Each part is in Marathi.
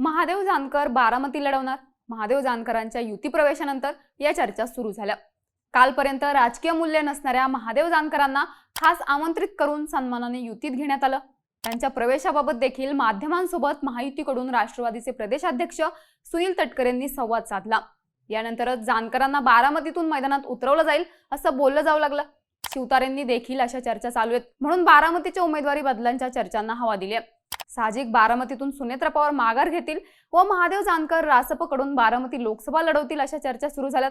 महादेव जानकर बारामती लढवणार. महादेव जानकरांच्या युती प्रवेशानंतर या चर्चा सुरू झाल्या. कालपर्यंत राजकीय मूल्य नसणाऱ्या महादेव जानकरांना खास आमंत्रित करून सन्मानाने युतीत घेण्यात आलं. त्यांच्या प्रवेशाबाबत देखील माध्यमांसोबत महायुतीकडून राष्ट्रवादीचे प्रदेशाध्यक्ष सुनील तटकरेंनी संवाद साधला. यानंतरच जानकरांना बारामतीतून मैदानात उतरवलं जाईल असं बोललं जाऊ लागलं. शिवतारेंनी देखील अशा चर्चा चालू आहेत. म्हणून बारामतीच्या उमेदवारी बदलांच्या चर्चांना हवा दिली आहे साहजिक बारामतीतून सुनेत्रा पवार माघार घेतील व महादेव जानकर रासपकडून बारामती लोकसभा लढवतील अशा चर्चा सुरू झाल्यात.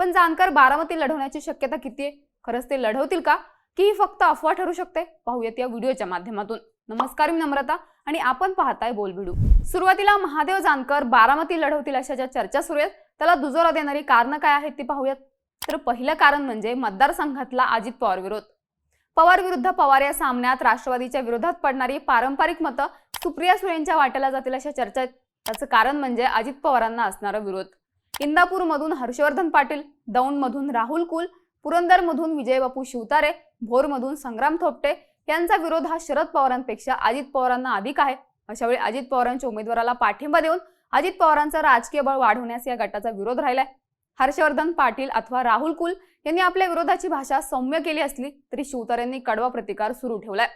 पण जानकर बारामती लढवण्याची शक्यता किती आहे? खरंच ते लढवतील का? की ही फक्त अफवा ठरू शकते? पाहूयात या व्हिडिओच्या माध्यमातून. नमस्कार मी नम्रता आणि आपण पाहताय बोलबिडू. सुरुवातीला महादेव जानकर बारामती लढवतील अशा ज्या चर्चा सुरू आहेत त्याला दुजोरा देणारी कारणं काय आहेत ती पाहूयात. तर पहिलं कारण म्हणजे मतदारसंघातला अजित पवार विरोध. पवार विरुद्ध पवार या सामन्यात राष्ट्रवादीच्या विरोधात पडणारी पारंपरिक मतं सुप्रिया सुळेंच्या वाट्याला जातील अशा चर्चा आहेत त्याचं कारण म्हणजे अजित पवारांना असणारा विरोध. इंदापूरमधून हर्षवर्धन पाटील दौंडमधून राहुल कुल पुरंदरमधून विजयबापू शिवतारे भोरमधून संग्राम थोपटे यांचा विरोध हा शरद पवारांपेक्षा अजित पवारांना अधिक आहे. अशावेळी अजित पवारांच्या उमेदवाराला पाठिंबा देऊन अजित पवारांचं राजकीय बळ वाढवण्यास या गटाचा विरोध राहिलाय. हर्षवर्धन पाटील अथवा राहुल कुल यांनी आपल्या विरोधाची भाषा सौम्य केली असली तरी शिवतारेंनी कडवा प्रतिकार सुरू ठेवलाय.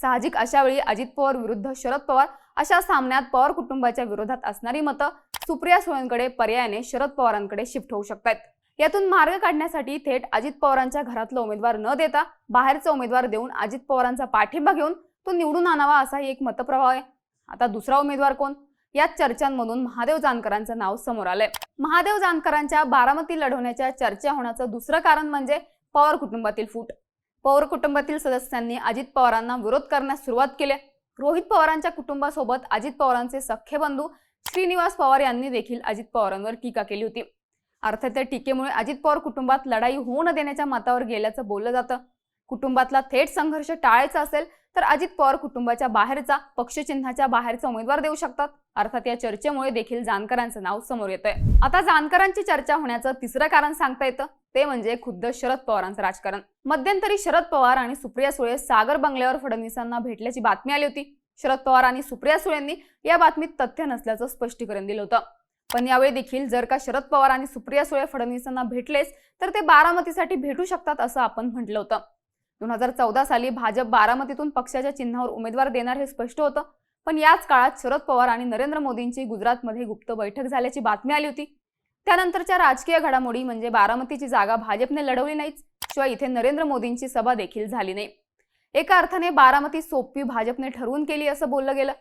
साहजिक अशा वेळी अजित पवार विरुद्ध शरद पवार अशा सामन्यात पवार कुटुंबाच्या विरोधात असणारी मतं सुप्रिया सुळेंकडे पर्यायाने शरद पवारांकडे शिफ्ट होऊ शकतात यातून मार्ग काढण्यासाठी थेट अजित पवारांच्या घरातला उमेदवार न देता बाहेरचा उमेदवार देऊन अजित पवारांचा पाठिंबा घेऊन तो निवडून आणावा असाही एक मतप्रभाव आहे. आता दुसरा उमेदवार कोण? याच चर्चांमधून महादेव जानकरांचं नाव समोर आलंय. महादेव जानकरांच्या बारामती लढवण्याच्या चर्चा होण्याचं दुसरं कारण म्हणजे पवार कुटुंबातील फूट. पवार कुटुंबातील सदस्यांनी अजित पवारांना विरोध करण्यास सुरुवात केली. रोहित पवारांच्या कुटुंबासोबत अजित पवारांचे सख्खे बंधू श्रीनिवास पवार यांनी देखील अजित पवारांवर टीका केली होती. अर्थात त्या टीकेमुळे अजित पवार कुटुंबात लढाई होऊ न देण्याच्या मतावर गेल्याचं बोललं जातं. कुटुंबातला थेट संघर्ष टाळायचा असेल तर अजित पवार कुटुंबाच्या बाहेरचा पक्षचिन्हाच्या बाहेरचा उमेदवार देऊ शकतात. अर्थात या चर्चेमुळे देखील जानकरांचं नाव समोर येतंय. आता जानकरांची चर्चा होण्याचं तिसरं कारण सांगता येतं ते म्हणजे खुद्द शरद पवारांचं राजकारण. मध्यंतरी शरद पवार आणि सुप्रिया सुळे सागर बंगल्यावर फडणवीसांना भेटल्याची बातमी आली होती. शरद पवार आणि सुप्रिया सुळेंनी या बातमीत तथ्य नसल्याचं स्पष्टीकरण दिलं होतं. पण यावेळी देखील जर का शरद पवार आणि सुप्रिया सुळे फडणवीसांना भेटलेच तर ते बारामतीसाठी भेटू शकतात असं आपण म्हटलं होतं. दोन हजार चौदा साली भाजप बारामतीतून पक्षाच्या चिन्हावर उमेदवार देणार हे स्पष्ट होतं. पण याच काळात शरद पवार आणि नरेंद्र मोदींची गुजरातमध्ये गुप्त बैठक झाल्याची बातमी आली होती. त्यानंतरच्या राजकीय घडामोडी म्हणजे बारामतीची जागा भाजपने लढवली नाहीच शिवाय इथे नरेंद्र मोदींची सभा देखील झाली नाही. एका अर्थाने बारामती सोपी भाजपने ठरवून केली असं बोललं गेलं.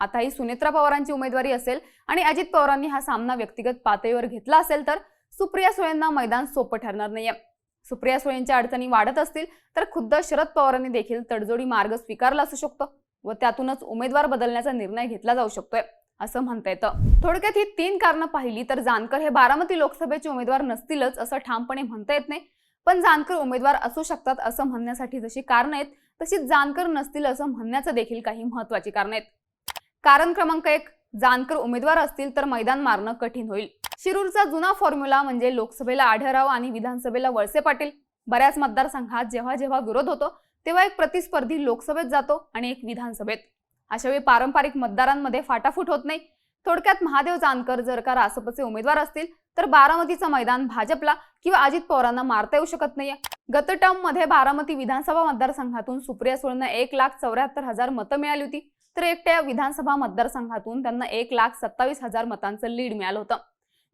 आता ही सुनेत्रा पवारांची उमेदवारी असेल आणि अजित पवारांनी हा सामना व्यक्तिगत पातळीवर घेतला असेल तर सुप्रिया सुळेंना मैदान सोपं ठरणार नाहीये. सुप्रिया सुळेंच्या अडचणी वाढत असतील तर खुद्द शरद पवारांनी देखील तडजोडी मार्ग स्वीकारला असू शकतो व त्यातूनच उमेदवार बदलण्याचा निर्णय घेतला जाऊ शकतोय असं म्हणता येतं. थोडक्यात ही तीन कारणं पाहिली तर जानकर हे बारामती लोकसभेचे उमेदवार नसतीलच असं ठामपणे म्हणता येत नाही. पण जानकर उमेदवार असू शकतात असं म्हणण्यासाठी जशी कारणं आहेत तशीच जानकर नसतील असं म्हणण्याचं देखील काही महत्वाची कारणं आहेत. कारण क्रमांक एक जानकर उमेदवार असतील तर मैदान मारणं कठीण होईल. शिरूरचा जुना फॉर्म्युला म्हणजे लोकसभेला आढळराव आणि विधानसभेला वळसे पाटील. बऱ्याच मतदारसंघात जेव्हा जेव्हा विरोध होतो तेव्हा एक प्रतिस्पर्धी लोकसभेत जातो आणि एक विधानसभेत. अशावेळी पारंपरिक मतदारांमध्ये फाटाफूट होत नाही. थोडक्यात महादेव जानकर जर का रासपचे उमेदवार असतील तर बारामतीचं मैदान भाजपला किंवा अजित पवारांना मारता येऊ शकत नाहीये. गत टर्ममध्ये बारामती विधानसभा मतदारसंघातून सुप्रिया सुळेंना एक लाख चौऱ्याहत्तर हजार मतं मिळाली होती. तर एकट्या विधानसभा मतदारसंघातून त्यांना एक लाख सत्तावीस हजार मतांचं लीड मिळालं होतं.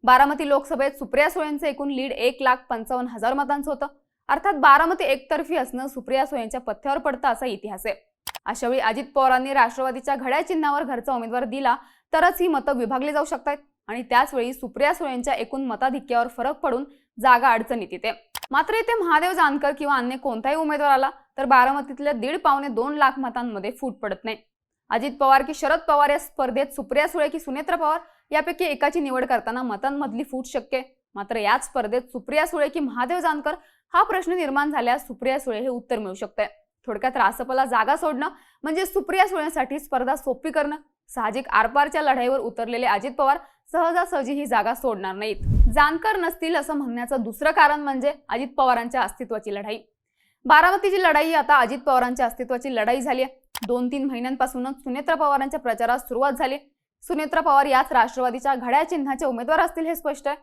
बारामती लोकसभेत सुप्रिया सुळेंचं एकूण लीड एक लाख पंचावन्न हजार मतांचं होतं. अर्थात बारामती एकतर्फी असणं सुप्रिया सुळेंच्या पथ्यावर पडतं असा इतिहास आहे. अशावेळी अजित पवारांनी राष्ट्रवादीच्या घड्या चिन्हावर घरचा उमेदवार दिला तरच ही मतं विभागली जाऊ शकतात आणि त्याचवेळी सुप्रिया सुळेंच्या एकूण मताधिक्यावर फरक पडून जागा अडचणीत येते. मात्र इथे महादेव जानकर किंवा अन्य कोणताही उमेदवार आला तर बारामतीतल्या दीड पावणे दोन लाख मतांमध्ये फूट पडत नाही. अजित पवार की शरद पवार या स्पर्धेत सुप्रिया सुळे की सुनेत्र पवार यापैकी एकाची निवड करताना मतांमधली फूट शक्य. मात्र याच स्पर्धेत सुप्रिया सुळे की महादेव जानकर हा प्रश्न निर्माण झाल्यास सुप्रिया सुळे हे उत्तर मिळू शकते थोडक्यात रासपला जागा सोडणं म्हणजे सुप्रिया सुळेंसाठी स्पर्धा सोपी करणं. साहजिक आरपारच्या लढाईवर उतरलेले अजित पवार सहजासहजी ही जागा सोडणार नाहीत. जानकर नसतील असं म्हणण्याचं दुसरं कारण म्हणजे अजित पवारांच्या अस्तित्वाची लढाई. बारामतीची लढाई आता अजित पवारांच्या अस्तित्वाची लढाई झाली आहे. दोन तीन महिन्यांपासूनच सुनेत्रा पवारांच्या प्रचारात सुरुवात झाली सुनेत्रा पवार याच राष्ट्रवादीच्या घड्या चिन्हाचे उमेदवार असतील हे स्पष्ट आहे.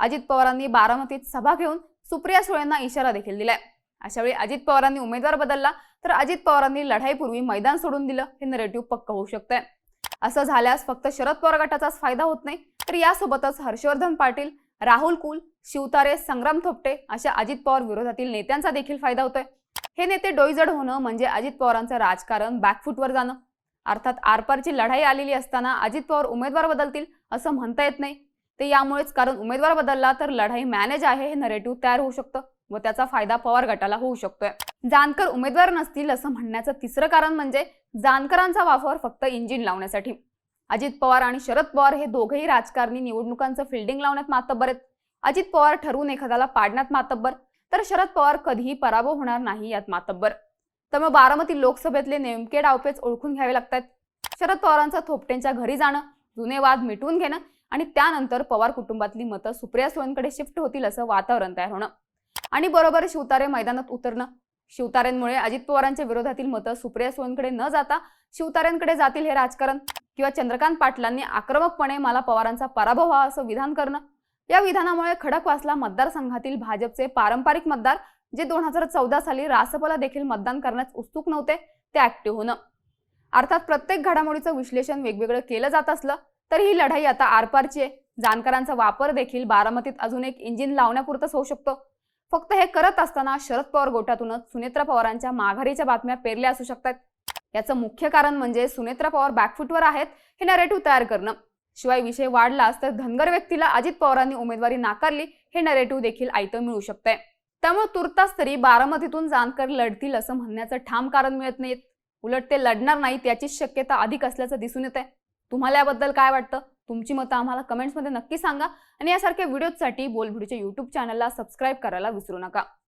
अजित पवारांनी बारामतीत सभा घेऊन सुप्रिया सुळेंना इशारा देखील दिलाय. अशावेळी अजित पवारांनी उमेदवार बदलला तर अजित पवारांनी लढाईपूर्वी मैदान सोडून दिलं हे नरेटिव्ह पक्क होऊ शकतंय. असं झाल्यास फक्त शरद पवार गटाचाच फायदा होत नाही. तर यासोबतच हर्षवर्धन पाटील राहुल कुल शिवतारे संग्राम थोपटे अशा अजित पवार विरोधातील नेत्यांचा देखील फायदा होतोय. हे नेते डोईजड होणं म्हणजे अजित पवारांचं राजकारण बॅकफूटवर जाणं. अर्थात आरपारची लढाई आलेली असताना अजित पवार उमेदवार बदलतील असं म्हणता येत नाही. ते यामुळेच कारण उमेदवार बदलला तर लढाई मॅनेज आहे हे नरेटिव्ह तयार होऊ शकतं व त्याचा फायदा पवार गटाला होऊ शकतोय. जानकर उमेदवार नसतील असं म्हणण्याचं तिसरं कारण म्हणजे जानकरांचा वापर फक्त इंजिन लावण्यासाठी. अजित पवार आणि शरद पवार हे दोघेही राजकारणी निवडणुकांचं फिल्डिंग लावण्यात मातब्बर आहेत. अजित पवार ठरवून एखाद्याला पाडण्यात मातब्बर तर शरद पवार कधीही पराभव होणार नाही यात मातब्बर. त्यामुळे बारामती लोकसभेतले नेमके डावपेच ओळखून घ्यावे लागतात. शरद पवारांचं थोपटेंच्या घरी जाणं जुने वाद मिटवून घेणं आणि त्यानंतर पवार कुटुंबातली मतं सुप्रिया सुळेंकडे शिफ्ट होतील असं वातावरण तयार होणं. आणि बरोबर शिवतारे मैदानात उतरणं. शिवतारेंमुळे अजित पवारांच्या विरोधातील मतं सुप्रिया सुळेंकडे न जाता शिवतारेंकडे जातील हे राजकारण किंवा चंद्रकांत पाटलांनी आक्रमकपणे मला पवारांचा पराभव व्हा असं विधान करणं. या विधानामुळे खडकवासला मतदारसंघातील भाजपचे पारंपरिक मतदार जे दोन हजार चौदा साली रासपला देखील मतदान करण्यास उत्सुक नव्हते ते ऍक्टिव्ह होणं. अर्थात प्रत्येक घडामोडीचं विश्लेषण वेगवेगळं केलं जात असलं तरी ही लढाई आता आरपारची आहे. जानकरांचा वापर देखील बारामतीत अजून एक इंजिन लावण्यापुरतच होऊ शकतो. फक्त हे करत असताना शरद पवार गोटातूनच सुनेत्रा पवारांच्या माघारीच्या बातम्या पेरल्या असू शकतात. याचं मुख्य कारण म्हणजे सुनेत्रा पवार बॅकफुटवर आहेत हे नरेटिव्ह तयार करणं. शिवाय विषय वाढलाच तर धनगर व्यक्तीला अजित पवारांनी उमेदवारी नाकारली हे नरेटिव्ह देखील आयतं मिळू शकतंय. त्यामुळे तुर्तास तरी बारामतीतून जानकर लढतील असं म्हणण्याचं ठाम कारण मिळत नाहीत. उलट ते लढणार नाहीत याचीच शक्यता अधिक असल्याचं दिसून येत आहे तुम्हाला याबद्दल काय वाटतं? तुमची मतं आम्हाला कमेंट्समध्ये नक्की सांगा. आणि यासारख्या व्हिडिओजसाठी बोलभिडीच्या युट्यूब चॅनलला सबस्क्राईब करायला विसरू नका.